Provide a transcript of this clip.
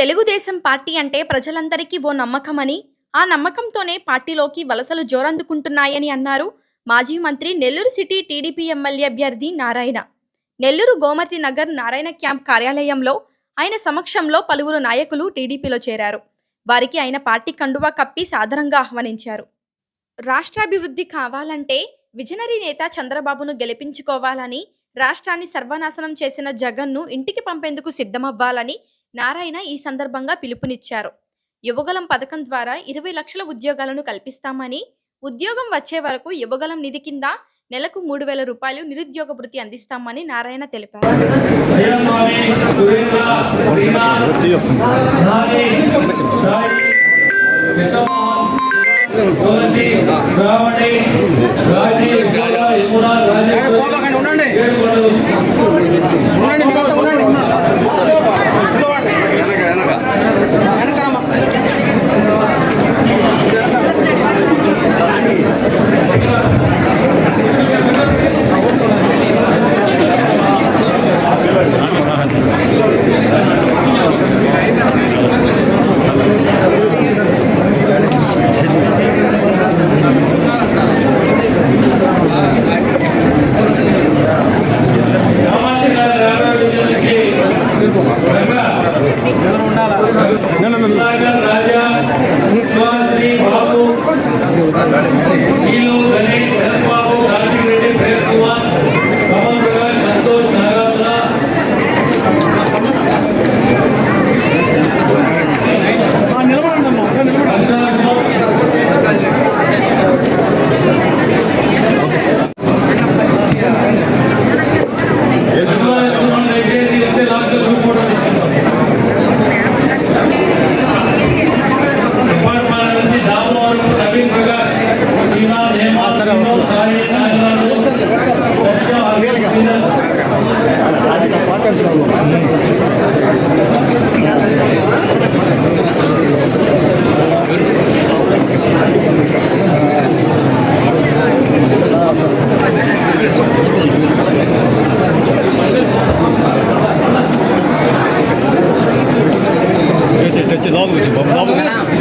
Telugu Desam party అంటే ప్రజలందరికీ ఓ నమ్మకమని ఆ నమ్మకంతోనే పార్టీలోకి వలసలు జోరందుకుంటున్నాయని అన్నారు మాజీ మంత్రి నెల్లూరు సిటీ టీడీపీ ఎమ్మెల్యే అభ్యర్థి నారాయణ. నెల్లూరు గోమతి నగర్ నారాయణ క్యాంప్ కార్యాలయంలో ఆయన సమక్షంలో పలువురు నాయకులు టీడీపీలో చేరారు. వారికి ఆయన పార్టీ కండువా కప్పి సాదరంగా ఆహ్వానించారు. రాష్ట్రాభివృద్ధి కావాలంటే విజనరీ నేత చంద్రబాబును గెలిపించుకోవాలని రాష్ట్రాన్ని సర్వనాశనం చేసిన జగన్ను ఇంటికి పంపేందుకు సిద్ధమవ్వాలని నారాయణ ఈ సందర్భంగా పిలుపునిచ్చారు. యువగలం పథకం ద్వారా ఇరవై లక్షల ఉద్యోగాలను కల్పిస్తామని ఉద్యోగం వచ్చే వరకు యువగలం నిధి కింద నెలకు మూడు వేల రూపాయలు నిరుద్యోగ వృత్తి అందిస్తామని నారాయణ తెలిపారు. ఉండండి. y lo Norwich. Vamos logo.